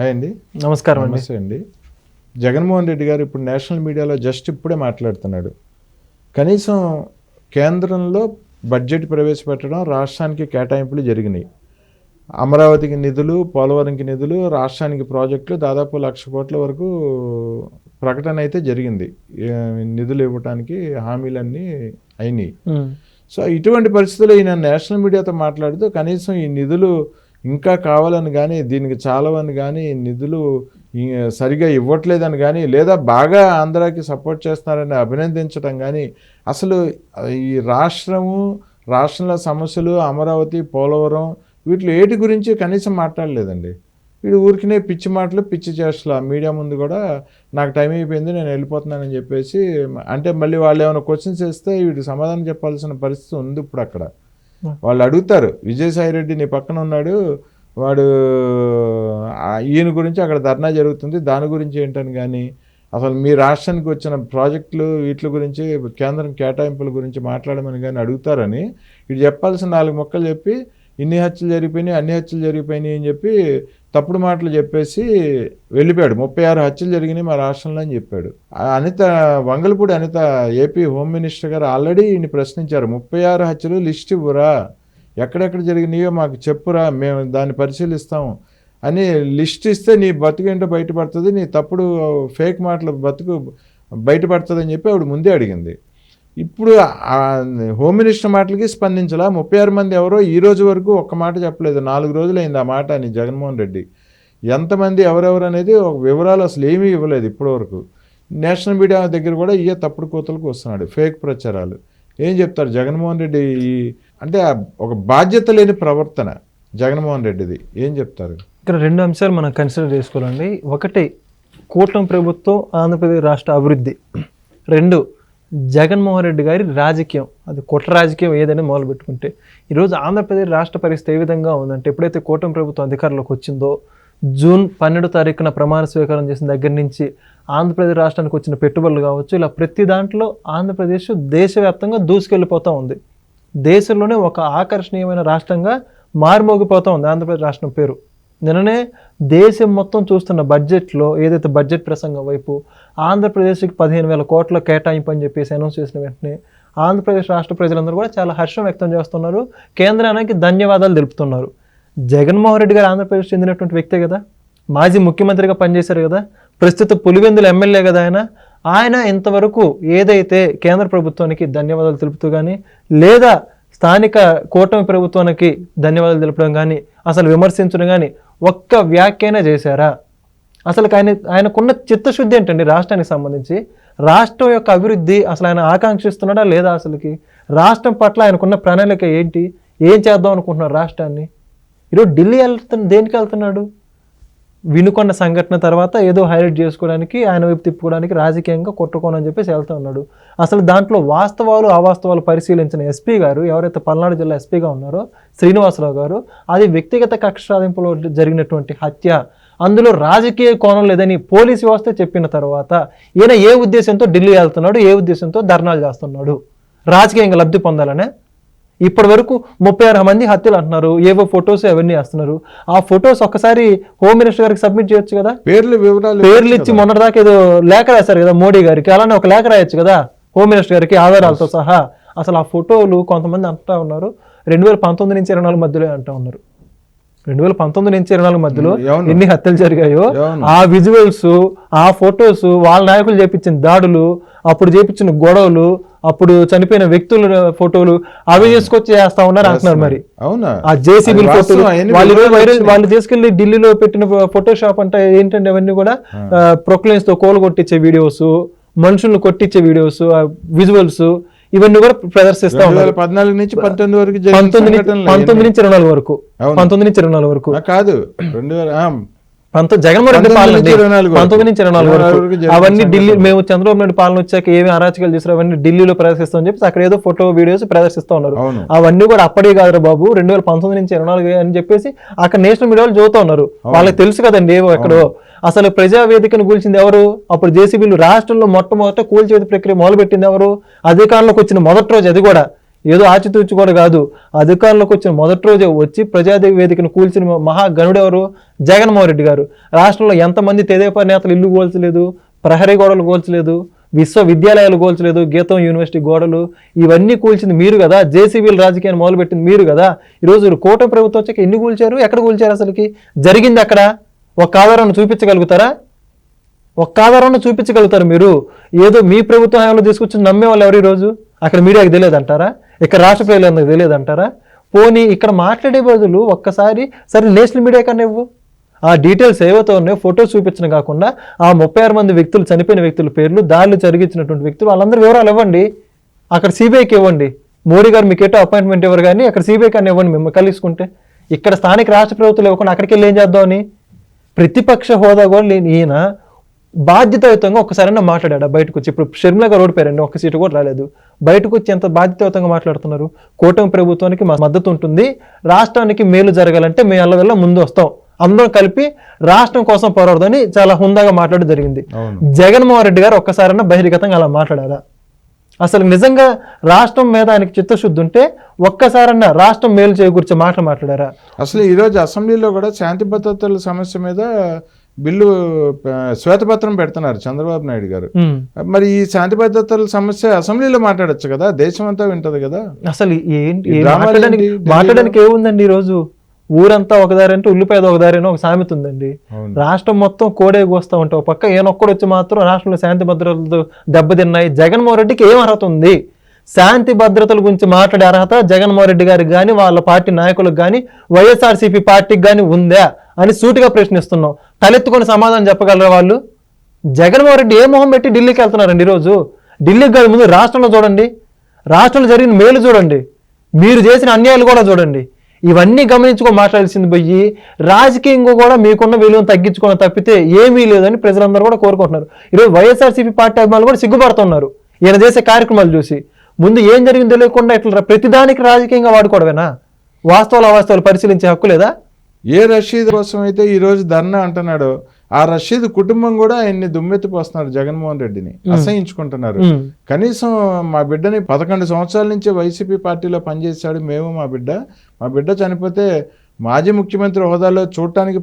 Hi అండి. నమస్కారం నమస్తే అండి. జగన్మోహన్ రెడ్డి గారు ఇప్పుడు నేషనల్ మీడియాలో జస్ట్ ఇప్పుడే మాట్లాడుతున్నాడు. కనీసం కేంద్రంలో బడ్జెట్ ప్రవేశపెట్టడం రాష్ట్రానికి కేటాయింపులు జరిగినాయి. అమరావతికి నిధులు పోలవరంకి నిధులు రాష్ట్రానికి ప్రాజెక్టులు దాదాపు లక్ష కోట్ల వరకు ప్రకటన అయితే జరిగింది. నిధులు ఇవ్వడానికి హామీలన్నీ అయినాయి. సో ఇటువంటి పరిస్థితుల్లో ఈయన నేషనల్ మీడియాతో మాట్లాడుతూ కనీసం ఈ నిధులు ఇంకా కావాలని కానీ దీనికి చాలవని కానీ నిధులు సరిగా ఇవ్వట్లేదని కానీ లేదా బాగా ఆంధ్రాకి సపోర్ట్ చేస్తున్నారని అభినందించడం కానీ అసలు ఈ రాష్ట్రము రాష్ట్రంలో సమస్యలు అమరావతి పోలవరం వీటిలో ఏటి గురించి కనీసం మాట్లాడలేదండి. వీడు ఊరికినే పిచ్చి మాటలు పిచ్చి చేష్టలు. మీడియా ముందు కూడా నాకు టైం అయిపోయింది నేను వెళ్ళిపోతున్నానని చెప్పేసి అంటే మళ్ళీ వాళ్ళు ఏమైనా క్వశ్చన్స్ వేస్తే వీడికి సమాధానం చెప్పాల్సిన పరిస్థితి ఉంది ఇప్పుడు అక్కడ. వాళ్ళు అడుగుతారు విజయసాయి రెడ్డి నీ పక్కన ఉన్నాడు వాడు ఈయన గురించి అక్కడ ధర్నా జరుగుతుంది దాని గురించి ఏంటని కానీ అసలు మీ రాష్ట్రానికి వచ్చిన ప్రాజెక్టులు వీటి గురించి కేంద్రం కేటాయింపుల గురించి మాట్లాడమని కానీ అడుగుతారని ఇటు చెప్పాల్సిన నాలుగు మొక్కలు చెప్పి ఇన్ని హత్యలు జరిగిపోయినాయి అన్ని హత్యలు జరిగిపోయినాయి అని చెప్పి తప్పుడు మాటలు చెప్పేసి వెళ్ళిపోయాడు. ముప్పై ఆరు హత్యలు జరిగినాయి మా రాష్ట్రంలో అని చెప్పాడు. Anitha Vangalapudi Anitha AP home minister గారు ఆల్రెడీ ఈయన ప్రశ్నించారు. ముప్పై ఆరు హత్యలు లిస్ట్ ఇవ్వరా ఎక్కడెక్కడ జరిగినాయో మాకు చెప్పురా మేము దాన్ని పరిశీలిస్తాం అని లిస్ట్ ఇస్తే నీ బతుకేంటో బయటపడుతుంది నీ తప్పుడు ఫేక్ మాటలు బతుకు బయటపడుతుంది అని చెప్పి ఆవిడ ముందే అడిగింది. ఇప్పుడు హోమ్ మినిస్టర్ మాటలకి స్పందించలా. ముప్పై ఆరు మంది ఎవరో ఈ రోజు వరకు ఒక్క మాట చెప్పలేదు. నాలుగు రోజులైంది ఆ మాట అని జగన్మోహన్ రెడ్డి. ఎంతమంది ఎవరెవరు అనేది ఒక వివరాలు అసలు ఏమీ ఇవ్వలేదు ఇప్పటివరకు. నేషనల్ మీడియా దగ్గర కూడా ఇయ్య తప్పుడు కోతలకు వస్తున్నాడు. ఫేక్ ప్రచారాలు. ఏం చెప్తారు జగన్మోహన్ రెడ్డి ఈ- అంటే ఒక బాధ్యత లేని ప్రవర్తన జగన్మోహన్ రెడ్డిది. ఏం చెప్తారు? ఇక్కడ రెండు అంశాలు మనం కన్సిడర్ చేసుకోవాలండి. ఒకటి కూటమి ప్రభుత్వం ఆంధ్రప్రదేశ్ రాష్ట్ర అభివృద్ధి. రెండు జగన్మోహన్ రెడ్డి గారి రాజకీయం. అది కుట్ర రాజకీయం ఏదైనా మొదలు పెట్టుకుంటే. ఈరోజు ఆంధ్రప్రదేశ్ రాష్ట్ర పరిస్థితి ఏ విధంగా ఉందంటే ఎప్పుడైతే కూటమి ప్రభుత్వం అధికారంలోకి వచ్చిందో జూన్ పన్నెండు తారీఖున ప్రమాణ స్వీకారం చేసిన దగ్గర నుంచి ఆంధ్రప్రదేశ్ రాష్ట్రానికి వచ్చిన పెట్టుబడులు కావచ్చు ఇలా ప్రతి దాంట్లో ఆంధ్రప్రదేశ్ దేశవ్యాప్తంగా దూసుకెళ్ళిపోతూ ఉంది. దేశంలోనే ఒక ఆకర్షణీయమైన రాష్ట్రంగా మారుమోగిపోతూ ఉంది ఆంధ్రప్రదేశ్ రాష్ట్రం పేరు. నిన్ననే దేశం మొత్తం చూస్తున్న బడ్జెట్లో ఏదైతే బడ్జెట్ ప్రసంగం వైపు ఆంధ్రప్రదేశ్కి పదిహేను వేల కోట్ల కేటాయింపు అని చెప్పేసి అనౌన్స్ చేసిన వెంటనే ఆంధ్రప్రదేశ్ రాష్ట్ర ప్రజలందరూ కూడా చాలా హర్షం వ్యక్తం చేస్తున్నారు. కేంద్రానికి ధన్యవాదాలు తెలుపుతున్నారు. జగన్మోహన్ రెడ్డి గారు ఆంధ్రప్రదేశ్ చెందినటువంటి వ్యక్తే కదా. మాజీ ముఖ్యమంత్రిగా పనిచేశారు కదా. ప్రస్తుత పులివెందుల ఎమ్మెల్యే కదా ఆయన. ఆయన ఇంతవరకు ఏదైతే కేంద్ర ప్రభుత్వానికి ధన్యవాదాలు తెలుపుతూ కానీ లేదా స్థానిక కూటమి ప్రభుత్వానికి ధన్యవాదాలు తెలపడం కానీ అసలు విమర్శించడం కానీ ఒక్క వ్యాఖ్యనే చేశారా? అసలు ఆయన ఆయనకున్న చిత్తశుద్ధి ఏంటండి రాష్ట్రానికి సంబంధించి? రాష్ట్రం యొక్క అభివృద్ధి అసలు ఆయన ఆకాంక్షిస్తున్నాడా లేదా అసలుకి? రాష్ట్రం పట్ల ఆయనకున్న ప్రణాళిక ఏంటి? ఏం చేద్దాం అనుకుంటున్నారు రాష్ట్రాన్ని? ఈరోజు ఢిల్లీ వెళ్తున్న దేనికి వెళ్తున్నాడు? వినుకొండ సంఘటన తర్వాత ఏదో హైలైట్ చేసుకోవడానికి ఆయన వైపు తిప్పుకోవడానికి రాజకీయంగా కొట్టుకోనని చెప్పేసి వెళ్తూ ఉన్నాడు. అసలు దాంట్లో వాస్తవాలు అవాస్తవాలు పరిశీలించిన ఎస్పీ గారు ఎవరైతే పల్నాడు జిల్లా ఎస్పీగా ఉన్నారో శ్రీనివాసరావు గారు అది వ్యక్తిగత కక్ష సాధింపులో జరిగినటువంటి హత్య. అందులో రాజకీయ కోణం లేదని పోలీస్ వ్యవస్థ చెప్పిన తర్వాత ఈయన ఏ ఉద్దేశంతో ఢిల్లీ వెళ్తున్నాడు ఏ ఉద్దేశంతో ధర్నాలు చేస్తున్నాడు? రాజకీయంగా లబ్ధి పొందాలనే ఇప్పటి వరకు ముప్పై ఆరు మంది హత్యలు అంటున్నారు. ఏవో ఫొటోస్ అవన్నీ వేస్తున్నారు. ఆ ఫొటోస్ ఒక్కసారి హోమ్ మినిస్టర్ గారికి సబ్మిట్ చేయొచ్చు కదా? పేర్లు వివరాలు పేర్లు ఇచ్చి మొన్నటిదాకా ఏదో లేఖ రాశారు కదా మోడీ గారికి. అలానే ఒక లేఖ రాయొచ్చు కదా? హోమ్ మినిస్టర్ గారికి ఆధారాలతో సహా. అసలు ఆ ఫోటోలు కొంతమంది అంటా ఉన్నారు. రెండు వేల పంతొమ్మిది నుంచి ఇరవై నాలుగు మధ్యలో అంటా ఉన్నారు. రెండు వేల పంతొమ్మిది నుంచి ఇరవై నాలుగు మధ్యలో. ఎన్ని హత్యలు జరిగాయో. ఆ విజువల్స్ ఆ ఫొటోస్ వాళ్ళ నాయకులు చేపించిన దాడులు అప్పుడు చేపించిన గొడవలు అప్పుడు చనిపోయిన వ్యక్తుల ఫోటోలు అవి తీసుకొచ్చి చేస్తా ఉన్నారు అంటున్నారు మరి. అవునా? ఆ జేసీబీ ఫోటోలు వాళ్ళు వైరల్. వాళ్ళు తీసుకెళ్ళి ఢిల్లీలో పెట్టిన ఫోటోషాప్ అంటే ఏంటంటే అవన్నీ కూడా? ప్రొక్లైన్స్తో కోలు కొట్టించే వీడియోస్ మనుషులను కొట్టించే వీడియోస్ విజువల్స్ ఇవన్నీ కూడా ప్రదర్శిస్తా ఉన్నారు. పద్నాలుగు నుంచి పంతొమ్మిది వరకు పంతొమ్మిది నుంచి పంతొమ్మిది నుంచి ఇరవై నాలుగు వరకు. పంతొమ్మిది నుంచి ఇరవై నాలుగు వరకు. కాదు. రెండు వేల జగన్మోహన్ రెడ్డి పంతొమ్మిది పాలన నుంచి ఇరవై నాలుగు వరకు. అవన్నీ ఢిల్లీ. మేము చంద్రబాబు నాయుడు పాలన వచ్చాక ఏమి అరాచకాలు చేశారు అవన్నీ ఢిల్లీలో ప్రదర్శిస్తామని చెప్పి అక్కడ ఏదో ఫోటో వీడియోస్ ప్రదర్శిస్తూ ఉన్నారు. అవును. అవన్నీ కూడా అప్పటికి కాదురా బాబు రెండు వేల పంతొమ్మిది నుంచి ఇరవై నాలుగు అని చెప్పేసి అక్కడ నేషనల్ మీడియాలో చదువుతూ ఉన్నారు. వాళ్ళకి తెలుసు కదండి ఏవో ఎక్కడో. అసలు ప్రజా వేదికను కూల్చింది ఎవరు? అప్పుడు జేసీబీలు రాష్ట్రంలో మొట్టమొదట కూల్చేది ప్రక్రియ మొదలుపెట్టింది ఎవరు? అధికారంలోకి వచ్చిన మొదటి రోజు అది కూడా. ఏదో ఆచితూచి కూడా కాదు. అధికారంలోకి వచ్చిన మొదటి రోజే వచ్చి ప్రజాదేవి వేదికను కూల్చిన మహాగణుడెవరు జగన్మోహన్ రెడ్డి గారు. రాష్ట్రంలో ఎంతమంది తెదేపా నేతలు ఇల్లు కోల్చలేదు ప్రహరీ గోడలు కోల్చలేదు విశ్వవిద్యాలయాలు కోల్చలేదు గీతం యూనివర్సిటీ గోడలు ఇవన్నీ కూల్చింది మీరు కదా. జేసీబీల రాజకీయాన్ని మొదలుపెట్టింది మీరు కదా. ఈరోజు కూటమి ప్రభుత్వం వచ్చాక ఎన్ని కూల్చారు? ఎక్కడ కూల్చారు అసలుకి? జరిగింది అక్కడ. ఒక ఆధారాన్ని చూపించగలుగుతారా? ఒక్క ఆధారాన్ని చూపించగలుగుతారు మీరు. ఏదో మీ ప్రభుత్వం హయాంలో తీసుకొచ్చి నమ్మే వాళ్ళు ఎవరు ఈరోజు? అక్కడ మీడియాకి తెలియదంటారా? ఇక్కడ రాష్ట్ర ప్రజలందరికీ తెలియదంటారా? పోనీ ఇక్కడ మాట్లాడే బదులు ఒక్కసారి సరే నేషనల్ మీడియా కన్నా ఇవ్వు. ఆ డీటెయిల్స్ ఏవైతే ఉన్నాయో ఫోటోస్ చూపించడం కాకుండా ఆ ముప్పై ఆరు మంది వ్యక్తులు చనిపోయిన వ్యక్తుల పేర్లు దాడులు జరిగించినటువంటి వ్యక్తులు వాళ్ళందరూ వివరాలు ఇవ్వండి. అక్కడ సిబిఐకి ఇవ్వండి. మోడీ గారు మీకు ఎటో అపాయింట్మెంట్ ఇవ్వరు కానీ అక్కడ సిబిఐకి అని ఇవ్వండి మిమ్మల్ని కలుసుకుంటే. ఇక్కడ స్థానిక రాష్ట్ర ప్రభుత్వాలు ఇవ్వకుండా అక్కడికి వెళ్ళి ఏం చేద్దామని ప్రతిపక్ష హోదా కూడా లేని ఈయన బాధ్యతాయుతంగా ఒక్కసారైనా మాట్లాడాడు? బయటకు వచ్చి ఇప్పుడు షర్మిల గారు ఓడిపోయారండి ఒక్క సీటు కూడా రాలేదు. బయటకు వచ్చి ఎంత బాధ్యతాయుతంగా మాట్లాడుతున్నారు? కూటమి ప్రభుత్వానికి మా మద్దతు ఉంటుంది. రాష్ట్రానికి మేలు జరగాలంటే మేము అల్లవల్ల ముందు వస్తాం. అందరం కలిపి రాష్ట్రం కోసం పోరాడదని చాలా హుందాగా మాట్లాడడం జరిగింది. జగన్మోహన్ రెడ్డి గారు ఒక్కసారైనా బహిర్గతంగా అలా మాట్లాడారా? అసలు నిజంగా రాష్ట్రం మీద ఆయనకి చిత్తశుద్ధి ఉంటే ఒక్కసారన్నా రాష్ట్రం మేలు చేకూర్చే మాటలు మాట్లాడారా? అసలు ఈరోజు అసెంబ్లీలో కూడా శాంతి భద్రతల సమస్య మీద బిల్లు శ్వేతపత్రం పెడుతున్నారు చంద్రబాబు నాయుడు గారు. మరి ఈ శాంతి భద్రతల సమస్య అసెంబ్లీలో మాట్లాడొచ్చు కదా? దేశం అంతా వింటది కదా? అసలు ఏంటి మాట్లాడడానికి ఏముందండి ఈరోజు? ఊరంతా ఒకదారి అంటే ఉల్లిపాయది ఒకదారి అని ఒక సామెత ఉందండి. రాష్ట్రం మొత్తం కోడే కోస్తా ఉంటే. ఒక పక్క ఈయనొక్కడు వచ్చి మాత్రం రాష్ట్రంలో శాంతి భద్రతలు దెబ్బతిన్నాయి. జగన్మోహన్ రెడ్డికి ఏం అర్హత ఉంది? శాంతి భద్రతల గురించి మాట్లాడే అర్హత జగన్మోహన్ రెడ్డి గారికి కానీ వాళ్ళ పార్టీ నాయకులకు కానీ వైఎస్ఆర్సీపీ పార్టీకి కానీ ఉందా? అని సూటిగా ప్రశ్నిస్తున్నాం. తలెత్తుకొని సమాధానం చెప్పగలరా వాళ్ళు? జగన్మోహన్ రెడ్డి ఏ మొహం పెట్టి ఢిల్లీకి వెళ్తున్నారండి ఈరోజు? ఢిల్లీకి కాదు ముందు రాష్ట్రంలో చూడండి. రాష్ట్రంలో జరిగిన మేలు చూడండి. మీరు చేసిన అన్యాయాలు కూడా చూడండి. ఇవన్నీ గమనించుకో మాట్లాడాల్సింది పోయి రాజకీయంగా కూడా మీకున్న విలువను తగ్గించుకోవడం తప్పితే ఏమీ లేదని ప్రజలందరూ కూడా కోరుకుంటున్నారు. ఈరోజు వైఎస్ఆర్సీపీ పార్టీ అభిమానులు కూడా సిగ్గుపడుతున్నారు. ఈయన చేసే కార్యక్రమాలు చూసి. ముందు ఏం జరిగిందో తెలియకుండా ఇట్లా ప్రతిదానికి రాజకీయంగా వాడుకోవడమేనా? వాస్తవాలు అవాస్తవాలు పరిశీలించే హక్కు లేదా? ఏ రషీద్ కోసం అయితే ఈ రోజు ధర్నా అంటున్నాడో ఆ రషీద్ కుటుంబం కూడా ఆయన్ని దుమ్మెత్తిపోస్తున్నారు జగన్మోహన్ రెడ్డిని. అసహించుకుంటున్నారు. కనీసం మా బిడ్డని పదకొండు సంవత్సరాల నుంచి వైసీపీ పార్టీలో పనిచేశాడు మేము మా బిడ్డ. మా బిడ్డ చనిపోతే మాజీ ముఖ్యమంత్రి హోదాలో చూడటానికి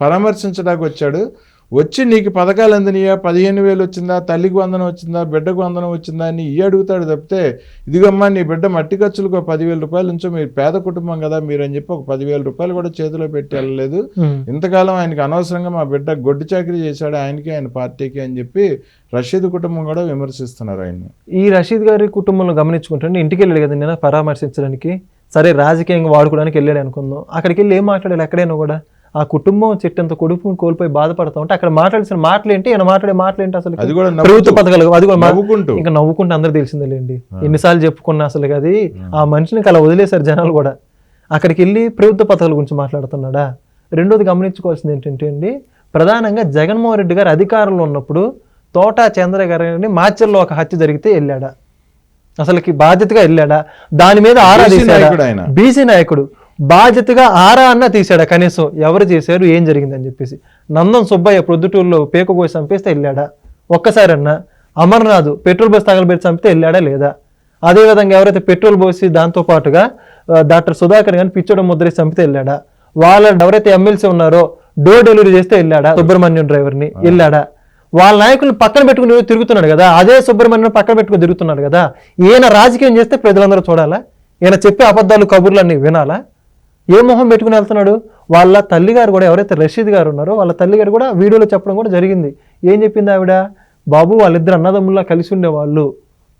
పరామర్శించడానికి వచ్చాడు. వచ్చి నీకు పథకాలు అందినయా? పదిహేను వేలు వచ్చిందా? తల్లికి వందనం వచ్చిందా? బిడ్డకు వందనం వచ్చిందా? అని ఇవి అడుగుతాడు తప్పితే ఇదిగమ్మా నీ బిడ్డ మట్టి ఖర్చులకు ఒక పదివేల రూపాయలు నుంచో మీరు పేద కుటుంబం కదా మీరు అని చెప్పి ఒక పదివేల రూపాయలు కూడా చేతిలో పెట్టి వెళ్ళలేదు. ఇంతకాలం ఆయనకి అనవసరంగా మా బిడ్డ గొడ్డు చాకరీ చేశాడు. ఆయనకి ఆయన పార్టీకి అని చెప్పి రషీద్ కుటుంబం కూడా విమర్శిస్తున్నారు ఆయన్ని. ఈ రషీద్ గారి కుటుంబంలో గమనించుకుంటే ఇంటికి వెళ్ళాడు కదా నేను పరామర్శించడానికి. సరే రాజకీయంగా వాడుకోవడానికి వెళ్ళాడు అనుకుందాం. అక్కడికి వెళ్ళి ఏం మాట్లాడాలి? ఎక్కడైనా కూడా. ఆ కుటుంబం చెట్టంత కొడుకుని కోల్పోయి బాధపడతా ఉంటే అక్కడ మాట్లాడాల్సిన మాటలు ఏంటి ఆయన మాట్లాడే మాటలు ఏంటి అసలు అది కూడా ప్రభుత్వ పథకాలు అది కూడా నవ్వుకుంటూ. ఇంకా నవ్వుకుంటే అందరూ తెలిసిందేలేండి. ఎన్నిసార్లు చెప్పుకున్నా అసలు అది ఆ. మనిషిని అలా వదిలేశారు జనాలు కూడా. అక్కడికి వెళ్ళి ప్రభుత్వ పథకాల గురించి మాట్లాడుతున్నాడా? రెండోది గమనించుకోవాల్సింది ఏంటంటే అండి ప్రధానంగా జగన్మోహన్ రెడ్డి గారు అధికారంలో ఉన్నప్పుడు తోటా చంద్ర గారిని మాచర్లో ఒక హత్య జరిగితే వెళ్ళాడా? అసలుకి బాధ్యతగా వెళ్ళాడా? దాని మీద ఆరా BC తీశాడా? నాయకుడు ఆయన. బీసీ నాయకుడు. బాధ్యతగా ఆరా అన్న తీశాడా కనీసం? ఎవరు చేశారు? ఏం జరిగిందని చెప్పేసి. నందం సుబ్బయ్య ప్రొద్దుటూరులో పేక కోసి చంపేస్తే వెళ్ళాడా? ఒక్కసారన్నా అమర్నాథ్ పెట్రోల్ బస్ తగలబెట్టి చంపితే వెళ్ళాడా లేదా? అదేవిధంగా ఎవరైతే పెట్రోల్ పోసి దాంతో పాటుగా డాక్టర్ సుధాకర్ గారిని పిచ్చోడ ముద్రేసి చంపితే వెళ్ళాడా? వాళ్ళ ఎవరైతే ఎమ్మెల్సీ ఉన్నారో డోర్ డెలివరీ చేస్తే వెళ్ళాడా? సుబ్రహ్మణ్యం డ్రైవర్ని వెళ్ళాడా? వాళ్ళ నాయకులు పక్కన పెట్టుకుని తిరుగుతున్నాడు కదా? అదే సుబ్రహ్మణ్యం పక్కన పెట్టుకుని తిరుగుతున్నాడు కదా? ఈయన రాజకీయం చేస్తే ప్రజలందరూ చూడాలా? ఈయన చెప్పే అబద్ధాలు కబుర్లన్నీ వినాలా? ఏ మొహం పెట్టుకుని వెళ్తున్నాడు? వాళ్ళ తల్లిగారు కూడా ఎవరైతే రషీద్ గారు ఉన్నారో వాళ్ళ తల్లిగారు కూడా వీడియోలో చెప్పడం కూడా జరిగింది. ఏం చెప్పింది ఆవిడ? బాబు వాళ్ళిద్దరు అన్నదమ్ముల్లా కలిసి ఉండేవాళ్ళు.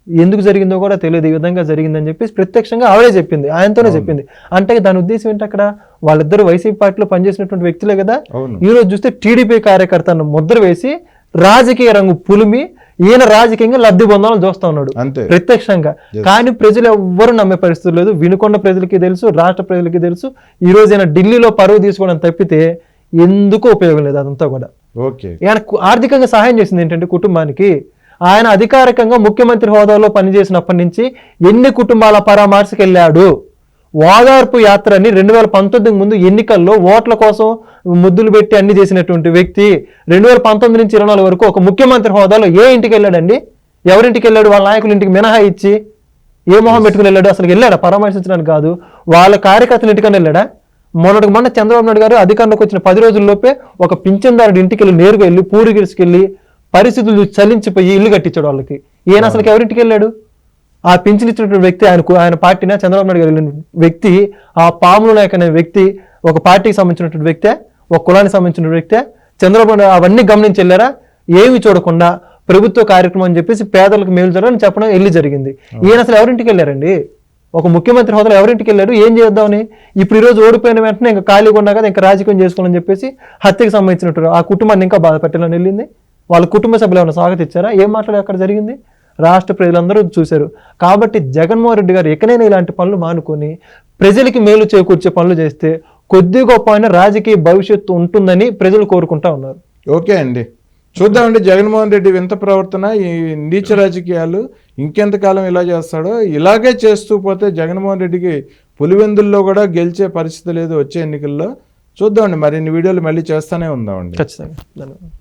ఎందుకు జరిగిందో కూడా తెలియదు. ఈ విధంగా జరిగిందని చెప్పేసి ప్రత్యక్షంగా ఆవిడే చెప్పింది. ఆయనతోనే చెప్పింది. అంటే దాని ఉద్దేశం ఏంటి అక్కడ వాళ్ళిద్దరు వైసీపీ పార్టీలో పనిచేసినటువంటి వ్యక్తులే కదా? అవును. ఈ రోజు చూస్తే టీడీపీ కార్యకర్తను ముద్ర వేసి రాజకీయ రంగు పులిమి ఈయన రాజకీయంగా లబ్ధి పొందాలని చూస్తా ఉన్నాడు. అంతే. ప్రత్యక్షంగా. కానీ ప్రజలు ఎవ్వరూ నమ్మే పరిస్థితి లేదు. వినుకొండ ప్రజలకి తెలుసు రాష్ట్ర ప్రజలకి తెలుసు. ఈ రోజు ఆయన ఢిల్లీలో పరువు తీసుకోవడం తప్పితే ఎందుకు ఉపయోగం లేదు అదంతా కూడా. ఓకే. ఆయన ఆర్థికంగా సహాయం చేసింది ఏంటంటే కుటుంబానికి. ఆయన అధికారికంగా ముఖ్యమంత్రి హోదాలో పనిచేసినప్పటి నుంచి ఎన్ని కుటుంబాల పరామర్శకు వెళ్ళాడు ఓదార్పు యాత్రని రెండు వేల పంతొమ్మిది ముందు ఎన్నికల్లో ఓట్ల కోసం ముద్దులు పెట్టి అన్ని చేసినటువంటి వ్యక్తి రెండు వేల పంతొమ్మిది నుంచి ఇరవై నాలుగు వరకు ఒక ముఖ్యమంత్రి హోదాలో ఏ ఇంటికి వెళ్ళాడండి? ఎవరింటికి వెళ్ళాడు? వాళ్ళ నాయకుల ఇంటికి మినహా ఇచ్చి ఏ మొహం పెట్టుకుని వెళ్ళాడు? అసలు వెళ్ళాడా? పరామర్శించడానికి కాదు. వాళ్ళ కార్యకర్తలు ఇంటికని వెళ్ళాడా? మొన్నటికి మొన్న చంద్రబాబు నాయుడు గారు అధికారంలోకి వచ్చిన పది రోజుల్లోపే ఒక పింఛన్దారుడి ఇంటికి వెళ్ళి నేరుగా వెళ్ళి పూడిగిరిసుకెళ్ళి పరిస్థితులు చలించిపోయి ఇల్లు కట్టించాడు వాళ్ళకి. ఈయన అసలు ఎవరింటికి వెళ్ళాడు? ఆ పింఛన్ ఇచ్చినటువంటి వ్యక్తి ఆయనకు ఆయన పార్టీనా చంద్రబాబు నాయుడు గారు వెళ్ళిన వ్యక్తి ఆ పాములు నాయక్ అనే వ్యక్తి ఒక పార్టీకి సంబంధించినటువంటి వ్యక్తే ఒక కులానికి సంబంధించిన వ్యక్తే చంద్రబాబు నాయుడు అవన్నీ గమనించి వెళ్ళారా? ఏమి చూడకుండా ప్రభుత్వ కార్యక్రమం అని చెప్పేసి పేదలకు మేలు జరగని చెప్పడం వెళ్ళి జరిగింది. ఈయన అసలు ఎవరింటికి వెళ్ళారండి? ఒక ముఖ్యమంత్రి హోదాలో ఎవరింటికి వెళ్ళాడు ఏం చేద్దామని? ఇప్పుడు ఈ రోజు ఓడిపోయిన వెంటనే ఇంకా ఖాళీగా ఉన్నా కదా ఇంకా రాజకీయం చేసుకోవాలని చెప్పేసి హత్యకు సంబంధించినట్టు ఆ కుటుంబాన్ని ఇంకా బాధ పెట్టాలని వెళ్ళింది. వాళ్ళ కుటుంబ సభ్యులు ఏమైనా స్వాగతించారా? ఏం మాట్లాడే అక్కడ జరిగింది? రాష్ట్ర ప్రజలందరూ చూశారు. కాబట్టి జగన్మోహన్ రెడ్డి గారు ఎక్కడైనా ఇలాంటి పనులు మానుకొని ప్రజలకి మేలు చేకూర్చే పనులు చేస్తే కొద్ది గొప్ప రాజకీయ భవిష్యత్తు ఉంటుందని ప్రజలు కోరుకుంటా ఉన్నారు. ఓకే అండి. చూద్దామండి జగన్మోహన్ రెడ్డి వింత ప్రవర్తన ఈ నీచ రాజకీయాలు ఇంకెంతకాలం ఇలా చేస్తాడో ఇలాగే చేస్తూ పోతే జగన్మోహన్ రెడ్డికి పులివెందుల్లో కూడా గెలిచే పరిస్థితి లేదు వచ్చే ఎన్నికల్లో. చూద్దామండి మరిన్ని వీడియోలు మళ్ళీ చేస్తూనే ఉందామండి. ఖచ్చితంగా. ధన్యవాదాలు.